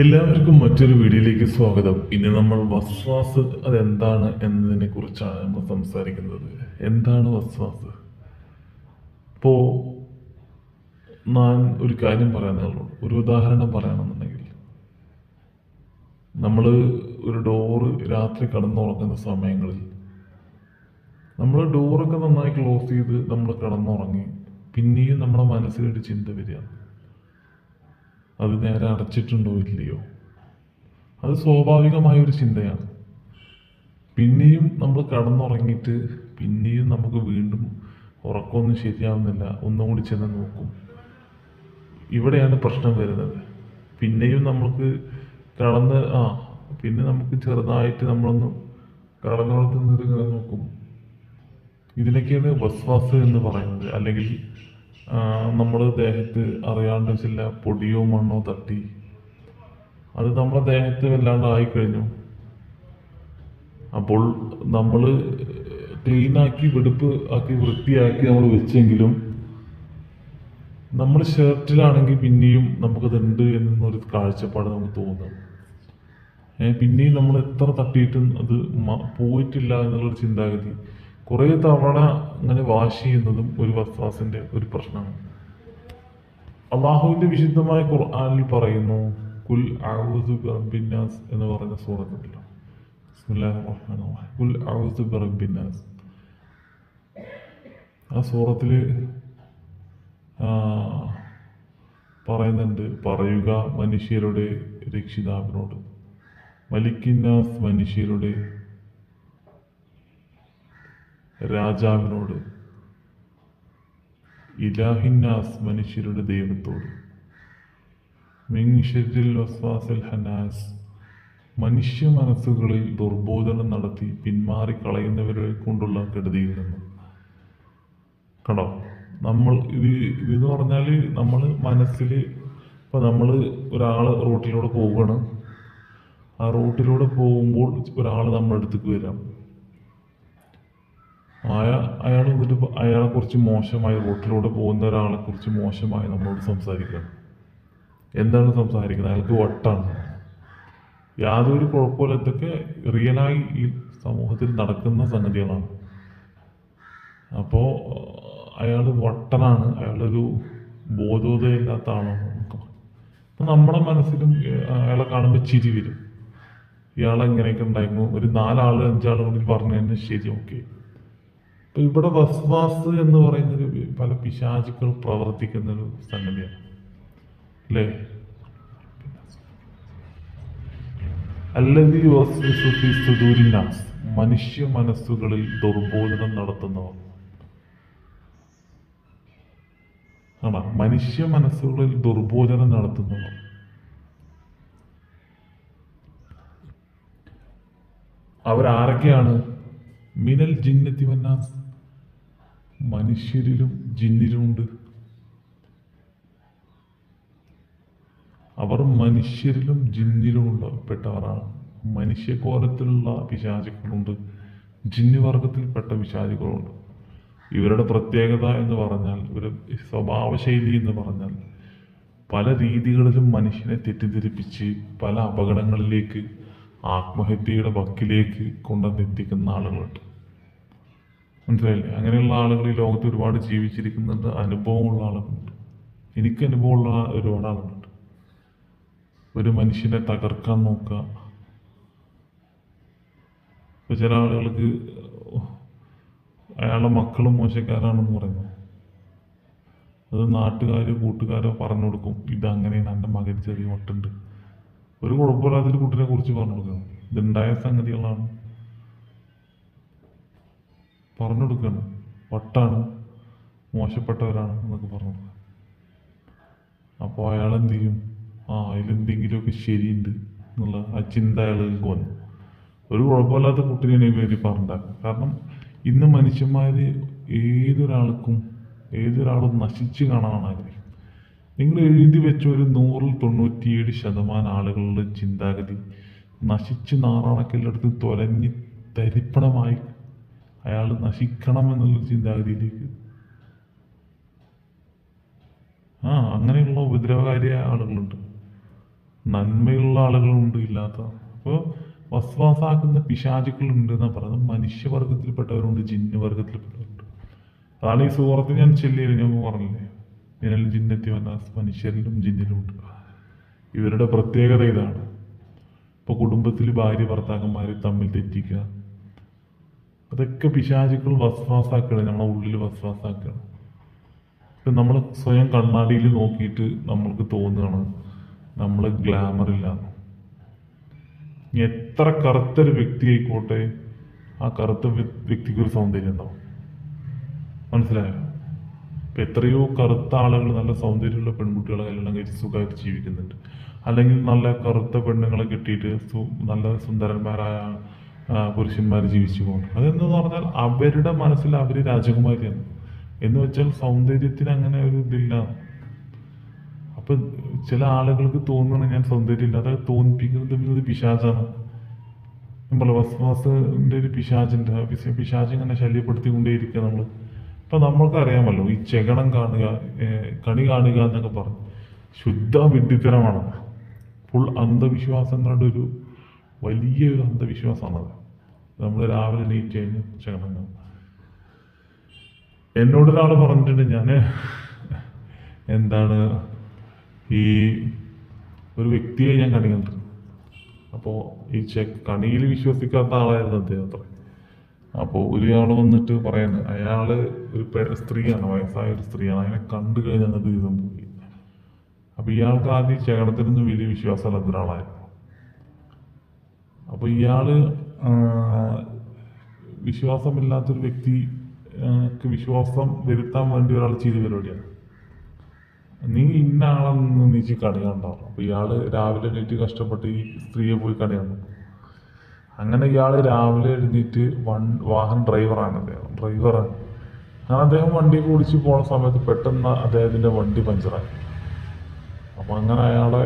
എല്ലാവർക്കും മറ്റൊരു വീഡിയോയിലേക്ക് സ്വാഗതം. ഇന്ന് നമ്മൾ വസ്വാസ് അതെന്താണ് എന്നതിനെ കുറിച്ചാണ് നമ്മൾ സംസാരിക്കുന്നത്. എന്താണ് വസ്വാസ്? ഇപ്പോ ഞാൻ ഒരു കാര്യം പറയാനുള്ളൂ ഒരു ഉദാഹരണം പറയണമെന്നുണ്ടെങ്കിൽ നമ്മൾ ഒരു ഡോറ് രാത്രി കടന്നുറങ്ങുന്ന സമയങ്ങളിൽ നമ്മൾ ഡോറൊക്കെ നന്നായി ക്ലോസ് ചെയ്ത് നമ്മൾ കിടന്നുറങ്ങി പിന്നെയും നമ്മുടെ മനസ്സിലൊരു ചിന്ത വരികയാണ് അത് നേരെ അടച്ചിട്ടുണ്ടോ ഇല്ലയോ? അത് സ്വാഭാവികമായ ഒരു ചിന്തയാണ്. പിന്നെയും നമ്മൾ കടന്നുറങ്ങിയിട്ട് പിന്നെയും നമുക്ക് വീണ്ടും ഉറക്കമൊന്നും ശരിയാവുന്നില്ല. ഒന്നും കൂടി ചെന്ന് നോക്കും. ഇവിടെയാണ് പ്രശ്നം വരുന്നത്. പിന്നെയും നമുക്ക് കടന്ന് ആ പിന്നെ നമുക്ക് ചെറുതായിട്ട് നമ്മളൊന്ന് കടന്നുറത്തുന്നത് ഇങ്ങനെ നോക്കും. ഇതിനൊക്കെയാണ് വസ്വാസ് എന്ന് പറയുന്നത്. അല്ലെങ്കിൽ നമ്മുടെ ദേഹത്ത് അറിയാണ്ട് ചില പൊടിയോ മണ്ണോ തട്ടി അത് നമ്മുടെ ദേഹത്ത് വല്ലാണ്ട് ആയിക്കഴിഞ്ഞു അപ്പോൾ നമ്മൾ ക്ലീനാക്കി വെടുപ്പ് ആക്കി വൃത്തിയാക്കി നമ്മൾ വെച്ചെങ്കിലും നമ്മുടെ ഷർട്ടിലാണെങ്കിൽ പിന്നെയും നമുക്കതുണ്ട് എന്നൊരു കാഴ്ചപ്പാട് നമുക്ക് തോന്നും. ഏ, പിന്നെയും നമ്മൾ എത്ര തട്ടിയിട്ടും അത് പോയിട്ടില്ല എന്നുള്ളൊരു ചിന്താഗതി. കുറേ തവണ അങ്ങനെ വാഷ് ചെയ്യുന്നതും ഒരു വസ്വാസിന്റെ ഒരു പ്രശ്നമാണ്. അള്ളാഹുവിന്റെ വിശുദ്ധമായ ഖുർആാനിൽ പറയുന്നു കുൽ ഔദു ബർബിന്നാസ് എന്ന് പറഞ്ഞ സൂറത്തുണ്ടല്ലോ. കുൽ ഔദു ബർബിന്നാസ് ആ സൂറത്തിൽ പറയുന്നുണ്ട് പറയുക മനുഷ്യരുടെ രക്ഷിതാവിനോട് മലിക്കിന്നാസ് മനുഷ്യരുടെ രാജാവിനോട് ഇലാഹിന്നാസ് മനുഷ്യരുടെ ദൈവത്തോട് ഹനാസ് മനുഷ്യ മനസ്സുകളിൽ ദുർബോധനം നടത്തി പിന്മാറി കളയുന്നവരെ കൊണ്ടുള്ള കെടുതിയിൽ നിന്ന്. കണ്ടോ? നമ്മൾ ഇത് ഇതെന്ന് പറഞ്ഞാൽ നമ്മൾ മനസ്സിൽ ഇപ്പം നമ്മൾ ഒരാൾ റോട്ടിലൂടെ പോവുകയാണ്. ആ റോട്ടിലൂടെ പോകുമ്പോൾ ഒരാൾ നമ്മുടെ അടുത്തേക്ക് വരാം. അയാൾ ഇപ്പൊ അയാളെ കുറിച്ച് മോശമായി റോട്ടിലൂടെ പോകുന്ന ഒരാളെ കുറിച്ച് മോശമായി നമ്മളോട് സംസാരിക്കുക എന്താണ് സംസാരിക്കുന്നത്? അയാൾക്ക് വട്ടാണ്. യാതൊരു കുഴപ്പമില്ല. ഇതൊക്കെ റിയലായി ഈ സമൂഹത്തിൽ നടക്കുന്ന സംഗതികളാണ്. അപ്പോൾ അയാൾ വട്ടനാണ്. അയാളൊരു ബോധോദയമില്ലാത്ത ആളാണ് അപ്പം നമ്മുടെ മനസ്സിലും അയാളെ കാണുമ്പോൾ ചിരി വരും. ഇയാളെങ്ങനെയൊക്കെ ഉണ്ടായിരുന്നു? ഒരു നാലാൾ അഞ്ചാൾ കൂടി പറഞ്ഞു തന്നെ ശരി ഓക്കെ. ഇപ്പൊ ഇവിടെ വസ്വാസ് എന്ന് പറയുന്നൊരു പല പിശാചുക്കൾ പ്രവർത്തിക്കുന്ന ഒരു സംഗതിയാണ്. അല്ലേ? ഫി സുദൂരിന്നാസ് മനുഷ്യ മനസ്സുകളിൽ ദുർബോധനം നടത്തുന്നവർ. ആണോ? മനുഷ്യ മനസ്സുകളിൽ ദുർബോധനം നടത്തുന്നവർ. അവരാരൊക്കെയാണ്? മിനൽ ജിന്നത്തി വന്നാസ് മനുഷ്യരിലും ജിന്നിലുമുണ്ട്. അവർ മനുഷ്യരിലും ജിന്നിലുമുള്ള പെട്ടവരാണ്. മനുഷ്യകോലത്തിലുള്ള പിശാചുക്കളുണ്ട് ജിന്നി വർഗത്തിൽപ്പെട്ട പിശാചുക്കളുണ്ട് ഇവരുടെ പ്രത്യേകത എന്ന് പറഞ്ഞാൽ ഇവരുടെ സ്വഭാവശൈലി എന്ന് പറഞ്ഞാൽ പല രീതികളിലും മനുഷ്യനെ തെറ്റിദ്ധരിപ്പിച്ച് പല അപകടങ്ങളിലേക്ക് ആത്മഹത്യയുടെ വക്കിലേക്ക് കൊണ്ടുവന്നെത്തിക്കുന്ന ആളുകളുണ്ട്. മനസ്സിലായില്ലേ? അങ്ങനെയുള്ള ആളുകൾ ഈ ലോകത്ത് ഒരുപാട് ജീവിച്ചിരിക്കുന്നുണ്ട്. അനുഭവമുള്ള ആളുകളുണ്ട്. എനിക്ക് അനുഭവമുള്ള ഒരുപാട് ആളുകളുണ്ട്. ഒരു മനുഷ്യനെ തകർക്കാൻ നോക്കുക. ഇപ്പൊ ചില ആളുകൾക്ക് അയാളുടെ മക്കളും മോശക്കാരാണെന്ന് പറയുന്നു. അത് നാട്ടുകാരോ കൂട്ടുകാരോ പറഞ്ഞു കൊടുക്കും. ഇത് അങ്ങനെയാണ്. എന്റെ മകൻ ചെറിയ ഒട്ടുണ്ട് ഒരു കുഴപ്പമില്ലാത്തൊരു കുട്ടിനെ കുറിച്ച് പറഞ്ഞു കൊടുക്കണം ഇതുണ്ടായ സംഗതികളാണ്. പറഞ്ഞു കൊടുക്കണം വട്ടാണ് മോശപ്പെട്ടവരാണ് എന്നൊക്കെ പറഞ്ഞു അപ്പോൾ അയാൾ എന്ത് ചെയ്യും? ആ അതിലെന്തെങ്കിലുമൊക്കെ ശരിയുണ്ട് എന്നുള്ള ആ ചിന്ത അയാൾക്ക് വന്നു. ഒരു കുഴപ്പമില്ലാത്ത കുട്ടീനെ വേണ്ടി പറഞ്ഞിട്ടാക്കും കാരണം ഇന്ന് മനുഷ്യന്മാർ ഏതൊരാൾക്കും ഏതൊരാളും നശിച്ച് കാണാനാണ് ആഗ്രഹിക്കും നിങ്ങൾ എഴുതി വെച്ച ഒരു നൂറിൽ തൊണ്ണൂറ്റിയേഴ് ശതമാനം ആളുകളുടെ ചിന്താഗതി നശിച്ച് നാറാണക്കെല്ലടത്ത് തൊലഞ്ഞ് തരിപ്പണമായി അയാൾ നശിക്കണം എന്നുള്ള ചിന്താഗതിയിലേക്ക്. ആ അങ്ങനെയുള്ള ഉപദ്രവകാരിയായ ആളുകളുണ്ട്. നന്മയുള്ള ആളുകളുണ്ട് ഇല്ലാത്ത. അപ്പോൾ വസ്വാസാക്കുന്ന പിശാചുക്കളുണ്ട് എന്നാണ് പറയുന്നത്. മനുഷ്യവർഗത്തിൽപ്പെട്ടവരുണ്ട് ജിന്ന് വർഗത്തിൽപ്പെട്ടവരുണ്ട് അതാണ് ഈ സുഹൃത്ത് ഞാൻ ചെല്ലിയത് ഞാൻ പറഞ്ഞില്ലേ? ഇതിനെല്ലാം ജിന്നത്തി വന്ന മനുഷ്യരിലും ജിന്നിലും ഉണ്ട്. ഇവരുടെ പ്രത്യേകത ഇതാണ്. ഇപ്പോൾ കുടുംബത്തിൽ ഭാര്യ ഭർത്താക്കന്മാർ തമ്മിൽ തെറ്റിക്കുക. അതൊക്കെ പിശാചുക്കൾ വസ്വാസാക്കുകയാണ് നമ്മളെ ഉള്ളിൽ വസ്വാസാക്കുകയാണ്. ഇപ്പം നമ്മൾ സ്വയം കണ്ണാടിയിൽ നോക്കിയിട്ട് നമ്മൾക്ക് തോന്നുകയാണ് നമ്മൾ ഇനി എത്ര കറുത്തൊരു വ്യക്തി ആയിക്കോട്ടെ ആ കറുത്ത വ്യ- വ്യക്തിക്ക് ഒരു സൗന്ദര്യം ഉണ്ടാവും. മനസ്സിലായോ? ഇപ്പം എത്രയോ കറുത്ത ആളുകൾ നല്ല സൗന്ദര്യമുള്ള പെൺകുട്ടികളെ കല്യാണം കഴിച്ച് സുഖമായിട്ട് ജീവിക്കുന്നുണ്ട്. അല്ലെങ്കിൽ നല്ല കറുത്ത പെണ്ണുങ്ങളെ കിട്ടിയിട്ട് നല്ല സുന്ദരന്മാരായ പുരുഷന്മാർ ജീവിച്ചു പോകുന്നു. അതെന്ന് പറഞ്ഞാൽ അവരുടെ മനസ്സിൽ അവർ രാജകുമാരിയാണ്. എന്ന് വെച്ചാൽ സൗന്ദര്യത്തിന് അങ്ങനെ ഒരു ഇതില്ല. അപ്പൊ ചില ആളുകൾക്ക് തോന്നണം ഞാൻ സൗന്ദര്യം ഇല്ല അതൊക്കെ തോന്നിപ്പിക്കുന്നത് ഒരു പിശാചാണ്. നമ്മളെ വസ്വാസിന്റെ ഒരു പിശാചിന്റെ പിശാച് ഇങ്ങനെ ശല്യപ്പെടുത്തിക്കൊണ്ടേയിരിക്കുക നമ്മൾ നമ്മൾക്ക് അറിയാമല്ലോ ഈ ചെകണം കാണുക കണി കാണുക എന്നൊക്കെ പറഞ്ഞു ശുദ്ധ വിഡിത്തരമാണ് ഫുൾ അന്ധവിശ്വാസങ്ങളുടെ ഒരു വലിയൊരു അന്ധവിശ്വാസമാണ് അന്ധവിശ്വാസമാണത്. നമ്മൾ രാവിലെ നീറ്റ് കഴിഞ്ഞ് ചെകണം എന്നോട് ഒരാൾ പറഞ്ഞിട്ടുണ്ട് ഞാൻ എന്താണ് ഈ ഒരു വ്യക്തിയെ ഞാൻ കണി കണ്ടു. അപ്പോൾ ഈ ചെ കണിയിൽ വിശ്വസിക്കാത്ത ആളായിരുന്നു അദ്ദേഹം അത്ര. അപ്പോൾ ഒരാൾ വന്നിട്ട് പറയുന്നത് അയാൾ ഒരു സ്ത്രീയാണ് വയസ്സായ ഒരു സ്ത്രീയാണ് അയാളെ കണ്ടു കഴിഞ്ഞാൽ ദിവസം പോയി അപ്പോൾ ഇയാൾക്ക് ആദ്യം ചേകടത്തിനൊന്നും വലിയ വിശ്വാസമില്ലാത്ത ഒരാളായിരുന്നു. അപ്പോൾ ഇയാൾ ആ, വിശ്വാസമില്ലാത്തൊരു വ്യക്തി ആ, ക്ക് വിശ്വാസം വരുത്താൻ വേണ്ടി ഒരാൾ ചെയ്ത പരിപാടിയാണ്. നീ ഇന്ന ആളെന്ന് നീച്ച് കണി കണ്ടാവും അപ്പൊ ഇയാൾ രാവിലെ എണീറ്റ് കഷ്ടപ്പെട്ട് ഈ സ്ത്രീയെ പോയി കടയാണ് അങ്ങനെ ഇയാൾ രാവിലെ എഴുന്നേറ്റ് വൺ വാഹനം ഡ്രൈവറാണ് അദ്ദേഹം. ഡ്രൈവറാണ്. അങ്ങനെ അദ്ദേഹം വണ്ടി ഓടിച്ച് പോണ സമയത്ത് പെട്ടെന്ന് അദ്ദേഹത്തിന്റെ വണ്ടി പഞ്ചറായി. അപ്പൊ അങ്ങനെ അയാളെ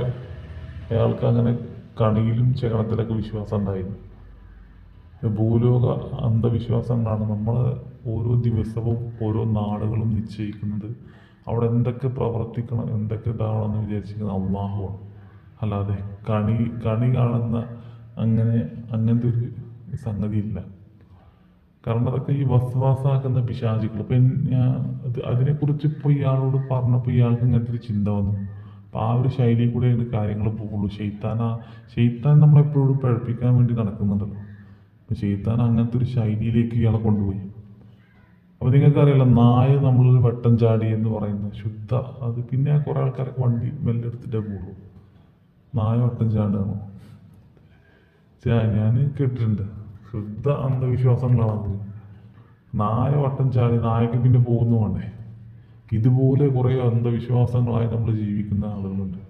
അയാൾക്ക് അങ്ങനെ കണിയിലും ചകണത്തിലൊക്കെ വിശ്വാസം ഉണ്ടായിരുന്നു. ഭൂലോക അന്ധവിശ്വാസങ്ങളാണ് നമ്മൾ ഓരോ ദിവസവും ഓരോ നാടുകളും നിശ്ചയിക്കുന്നത്. അവിടെ എന്തൊക്കെ പ്രവർത്തിക്കണം എന്തൊക്കെ ഇതാവണമെന്ന് വിചാരിച്ചിരിക്കുന്നത് അള്ളാഹുവാണ്. അല്ലാതെ കണി കണി കാണുന്ന അങ്ങനെ അങ്ങനത്തെ ഒരു സംഗതിയില്ല. കാരണം അതൊക്കെ ഈ വസ്വാസാക്കുന്ന പിശാചികൾ. ഇപ്പം ഞാൻ അത് അതിനെക്കുറിച്ച് ഇപ്പോൾ ഇയാളോട് പറഞ്ഞപ്പോൾ ഇയാൾക്ക് ഇങ്ങനത്തെ ഒരു ചിന്ത വന്നു. അപ്പം ആ ഒരു ശൈലിയിൽ കൂടെയാണ് കാര്യങ്ങൾ പോകുള്ളൂ. ഷെയ്ത്താൻ ആ ഷെയ്ത്താൻ നമ്മളെപ്പോഴും പഴപ്പിക്കാൻ വേണ്ടി നടക്കുന്നുണ്ടല്ലോ. ഷെയ്ത്താൻ അങ്ങനത്തെ ഒരു ശൈലിയിലേക്ക് ഇയാളെ കൊണ്ടുപോയി. അപ്പോൾ നിങ്ങൾക്കറിയാലോ നായ നമ്മളൊരു വട്ടം ചാടി എന്ന് പറയുന്നത് ശുദ്ധ. അത് പിന്നെ കുറേ ആൾക്കാരൊക്കെ വണ്ടി മെല്ലെടുത്തിട്ടേ പോകുള്ളൂ നായ വട്ടം ചാടുകയാണോ ഞാൻ കേട്ടിട്ടുണ്ട്. ശുദ്ധ അന്ധവിശ്വാസങ്ങളാണത്. നായ വട്ടം ചാടി നായക്ക് പിന്നെ പോകുന്നു വേണ്ടേ ഇതുപോലെ കുറേ അന്ധവിശ്വാസങ്ങളായി നമ്മൾ ജീവിക്കുന്ന ആളുകളുണ്ട്.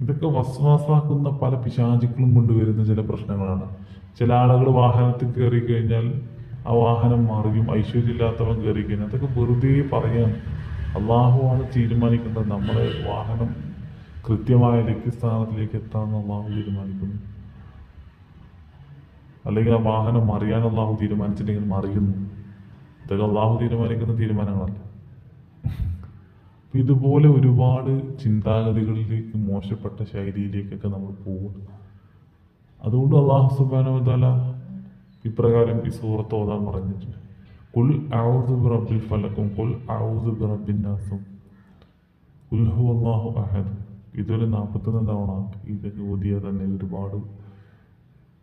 ഇതൊക്കെ വസ്വാസാക്കുന്ന പല പിശാചുക്കളും കൊണ്ടുവരുന്ന ചില പ്രശ്നങ്ങളാണ്. ചില ആളുകൾ വാഹനത്തിൽ കയറി കഴിഞ്ഞാൽ ആ വാഹനം മറിയും ഐശ്വര്യമില്ലാത്തവൻ കയറി കഴിഞ്ഞാൽ അതൊക്കെ വെറുതെ പറയാൻ അള്ളാഹുവാണ് തീരുമാനിക്കേണ്ടത് നമ്മളെ വാഹനം കൃത്യമായ ലക്ഷ്യസ്ഥാനത്തിലേക്ക് എത്താമെന്ന് അള്ളാഹു തീരുമാനിക്കുന്നു. അല്ലെങ്കിൽ ആ വാഹനം മറിയാൻ അള്ളാഹു തീരുമാനിച്ചിട്ടുണ്ടെങ്കിൽ മറിയുന്നു. ഇതൊക്കെ അള്ളാഹു തീരുമാനിക്കുന്ന തീരുമാനങ്ങളല്ല? ഇതുപോലെ ഒരുപാട് ചിന്താഗതികളിലേക്ക് മോശപ്പെട്ട ശൈലിയിലേക്കൊക്കെ നമ്മൾ പോകും അതുകൊണ്ട് അള്ളാഹു സുബാന തല ഇപ്രകാരം ഈ സൂറത്ത് ഓതാൻ പറഞ്ഞിട്ടുണ്ട്. കുൽ ഔദു ബിറബ്ബിൽ ഫലക്കും കുൽ ഔദു ബിറബ്ബിൻ നാസും. കുൽ ഹു അള്ളാഹു അഹദ്. ഇതൊരു നാൽപ്പത്തൊന്ന് തവണ ഇതൊക്കെ ഓതിയാൽ തന്നെ ഒരുപാട്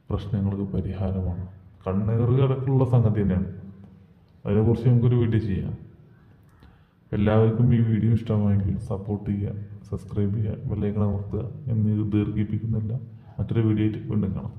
പ്രശ്നങ്ങൾക്ക് പരിഹാരമാണ്. കണ്ണേറുക സംഗതി തന്നെയാണ്. അതിനെക്കുറിച്ച് നമുക്കൊരു വീഡിയോ ചെയ്യാം. എല്ലാവർക്കും ഈ വീഡിയോ ഇഷ്ടമായെങ്കിൽ സപ്പോർട്ട് ചെയ്യുക സബ്സ്ക്രൈബ് ചെയ്യുക ബെല്ലൈക്കൺ അമർത്തുക എന്നീ ദീർഘിപ്പിക്കുന്നില്ല. മറ്റൊരു വീഡിയോയിൽ വീണ്ടും കാണാം.